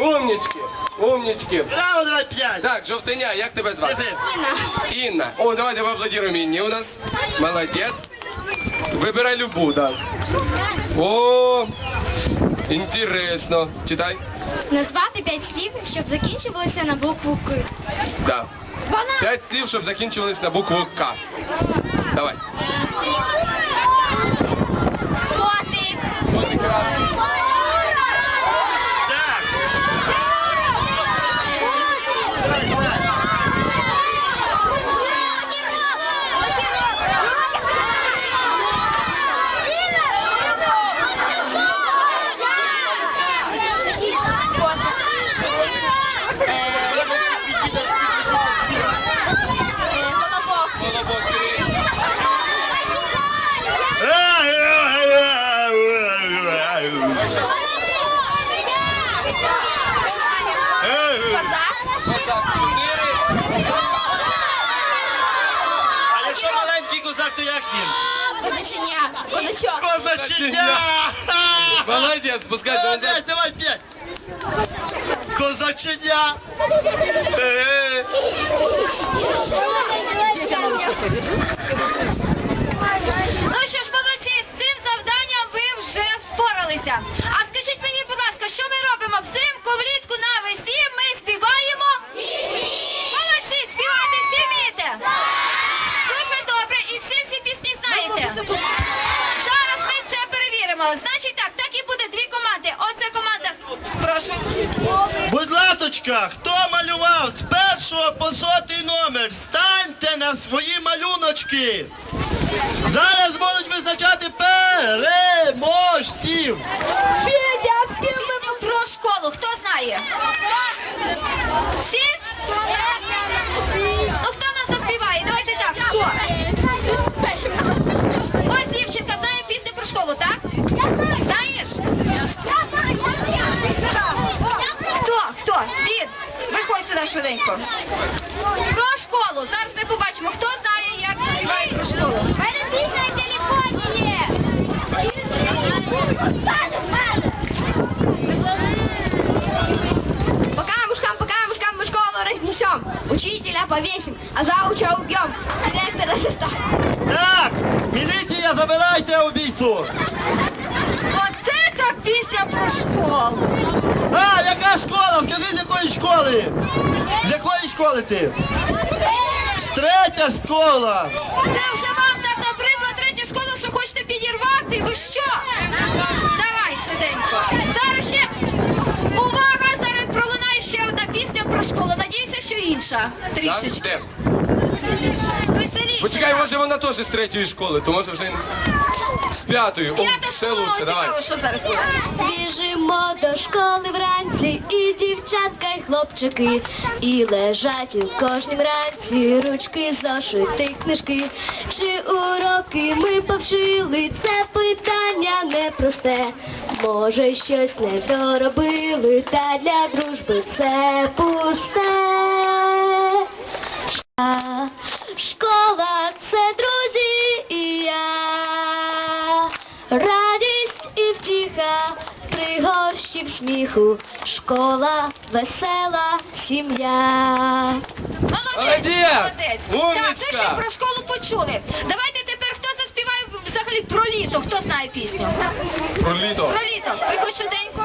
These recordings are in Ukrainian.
Умнічки, умнічки. Браво, давай п'ять. Так, жовтеня, як тебе звати? Іди. Інна. О, давайте поаплодируем Інні у нас. Молодець. Вибирай любу, да. О, інтересно. Читай. Назвати п'ять слів, щоб закінчувалися на букву К. Да. П'ять слів, щоб закінчувались на букву К. Давай. котик. Так. Колобок. Колобок, три. Козак. Козак, чотири. А якщо маленький козак, то як він? Козаченя. Козачок. Козаченя! Молодець, пускай до Молодець, давай п'ять. Козаченя! Е, латочка, хто малював з першого по сотий номер? Станьте на свої малюночки. Зараз будуть визначати переможців. Федя, співаємо про школу. Хто знає? Всі? Ну хто нам заспіває? Давайте так. Хто? Ось дівчинка знає пісню про школу, так? Знаєш? Хто? Хто? Від. Виходь швиденько. Про школу. Зараз ми побачимо, хто знає, як співають про школу. У мене в телефоні є. По камушкам, по камушкам мы школу разнесем. Учителя повесим, а зауча убьем. Директора заставим. Так, міліція, забирайте убійцу. Оце так пісня про школу. А, яка школа? Скажи, з якої школи? З якої школи ти? Третя школа. Це вже вам так набридла третя школа, що хочете підірвати? Ви що? Давай швиденько. Зараз ще увага, зараз пролунає ще одна пісня про школу. Надіюся, що інша. Так, Трішечки. Веселіше. Почекай, може вона теж з третьої школи, то може вже ще школа, лучше, давай. Біжимо до школи вранці, і дівчатка, і хлопчики, і лежать у кожнім ранці ручки, зошити, книжки. Чи уроки ми повчили? Це питання непросте. Може, щось не доробили, та для дружби це пусте. Школа радість і втіха, пригорщів сміху, школа, весела сім'я. Молодець, Молодець! Так, ви ще про школу почули. Давайте тепер хто заспіває взагалі про літо? Хто знає пісню? Про літо. Про літо. Ви хоч швиденько?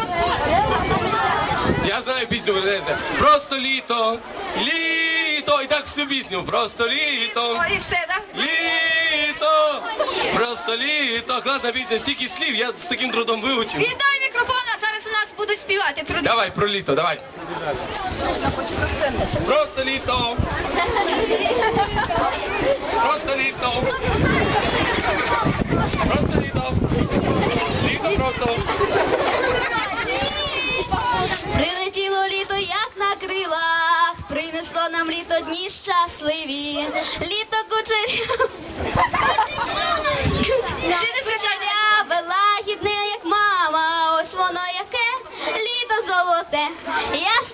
Я знаю пісню, ви. Просто літо, літо. І так всю пісню. Просто літо, Ой, і все, так? літо. Просто літо. Класна пісня, стільки слів, я з таким трудом вивчив. Віддай мікрофон, а зараз у нас будуть співати про. Давай про літо, давай. Просто літо. Просто літо. Просто літо. Літо просто. Прилетіло літо, нам літо дні щасливі. Літо кучеря. Кучеряве, гідне, як мама, ось воно яке літо золоте. Я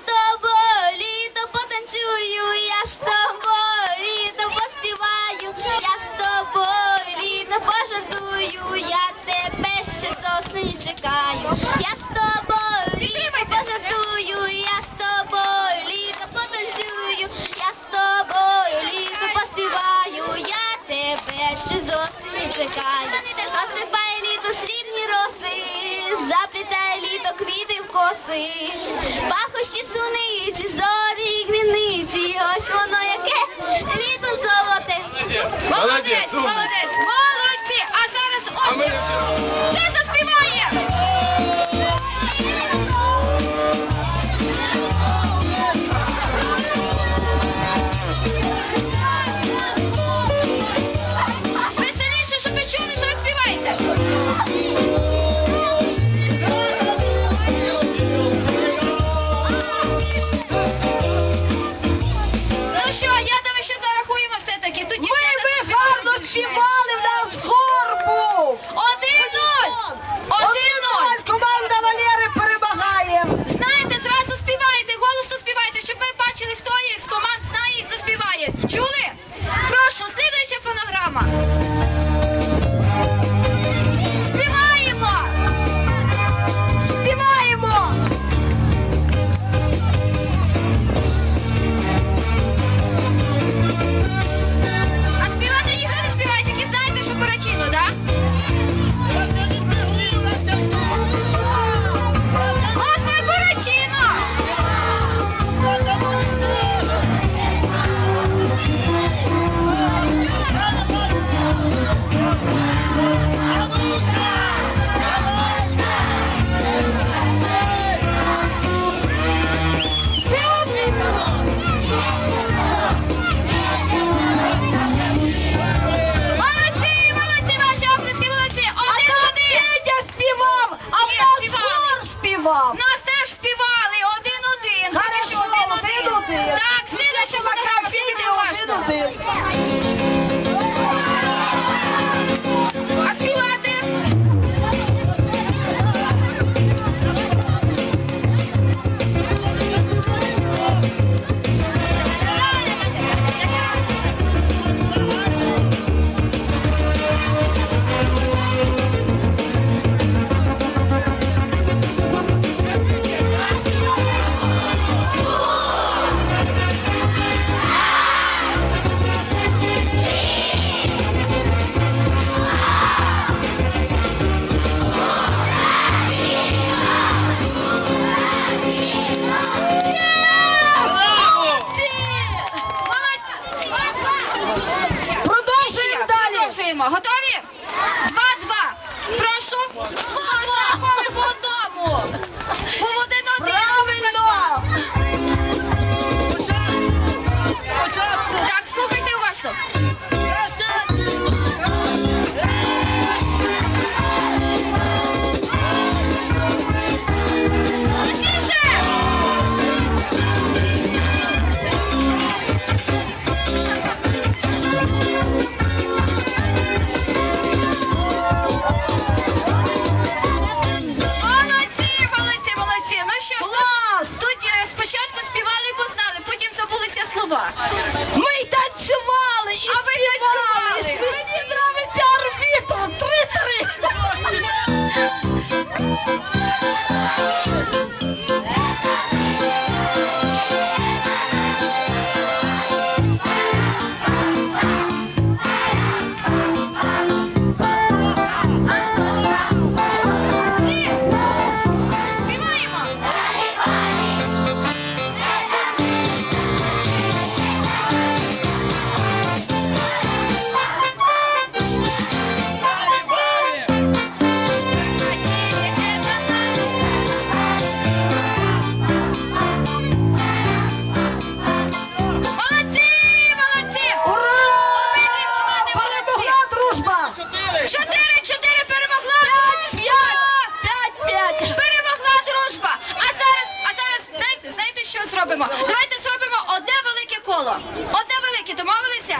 сказала. Оте велике, домовилися?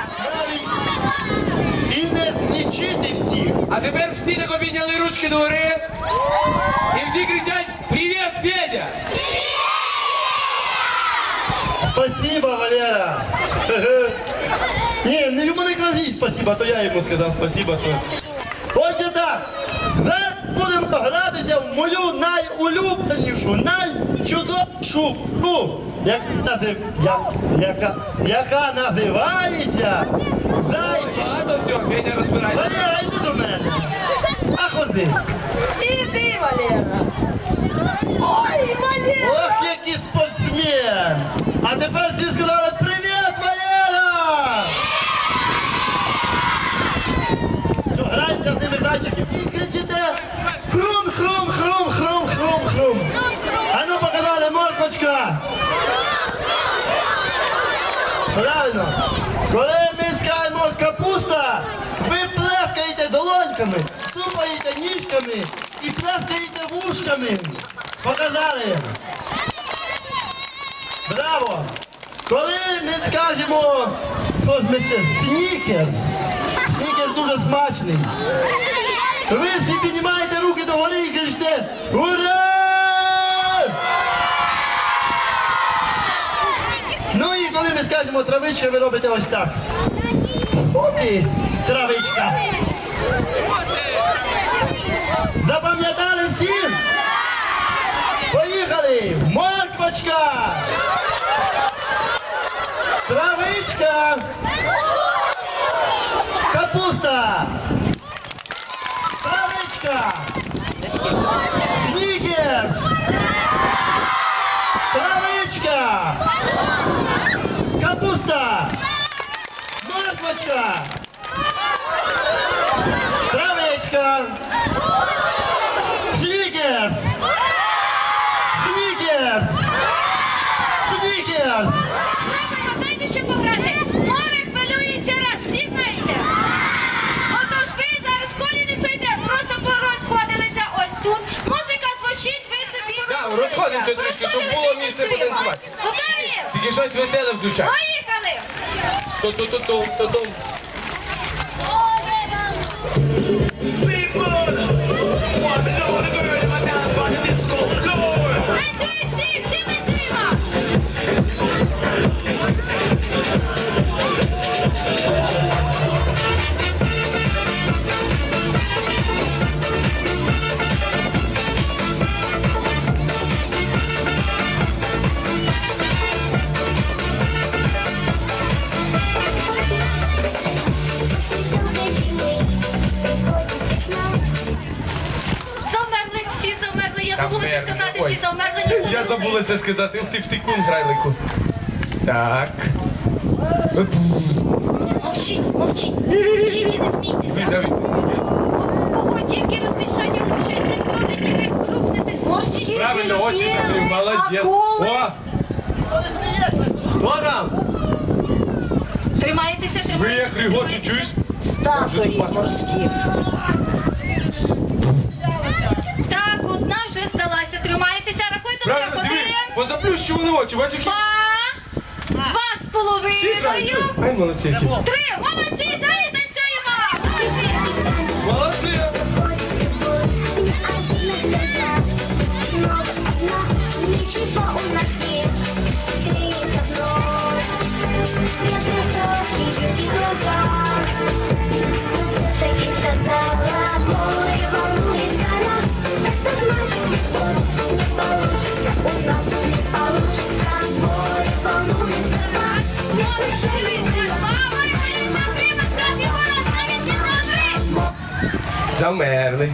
І не кричити всі. А тепер всі так обідняли ручки до гори. І всі кричать Привіт, Федя! Спасибо, Валера! Ні, не ну йому не кажіть спасибо, то я йому сказав спасибо. Що... Отже так, зараз будемо гратися в мою найулюбленішу, найчудовішу гру як, як, яка, яка називається зайчик. Багато всього, Федя розбирається. Валера, йди до мене. А ходи. Іди, Валера. Ой, Валера. Ох, який спортсмен. А тепер ти сказала привіт, Валера. Що, грається з ними зайчиків? Правильно. Коли ми скажемо капуста, ви плескаєте долоньками, ступаєте ніжками і плескаєте вушками. Показали. Браво! Коли ми скажемо, що ми це, снікерс, снікерс дуже смачний, то ви всі піднімаєте руки догори і кричите Ура! Скажемо травичка, ви робите ось так. От і травичка. Запам'ятали всі? Поїхали! Морквочка! Травичка! Капуста! Травичка! Снігерс! Травичка! Капуста! Морквочка! Травичка! Снігерс! Снігерс! Снігерс! Знаєте, що пограти? Море хвилюється раз, всі знаєте. Отож ви зараз в школі не сидите, просто порозходилися ось тут. Музика звучить, ви собі Так, розходимося трішки, щоб було місце потанцювати. Готові? Тільки щось веселе включай. Поїхали! Я забула це сказати. Ух ти, втикун грайлику. Так. Мовчіть, мовчіть, не смійтеся. Кого тільки розмішання в ви рухнете. Правильно, очі закрив, молодець. О! Хто там? Тримайтеся, Ви як Григорій, чуєш? Статуї морські. Так, одна вже здалася. Тримайтеся, рахуйте вже Правильно, диви, очі, бачиш? два, два з половиною. Ай, молодці які. три. Молодці, далі Замерли.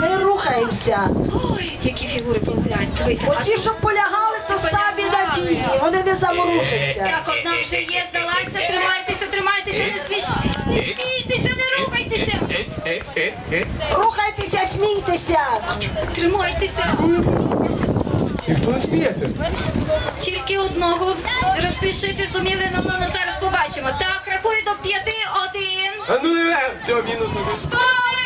Не рухаємося. Ой, які фігури поглянь. Дивися. Оті, що полягали, то самі надійні. Вони не заворушаться. Так, одна вже є, здалася. Тримайтеся, тримайтеся, не сміш. Не смійтеся, не рухайтеся. Рухайтеся, смійтеся. Тримайтеся. Ніхто не сміється. Тільки одного розпішити зуміли, ну, ну, ну зараз побачимо. Так, рахую до п'яти, один. А ну не все, мінус. Стоя!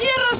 Іро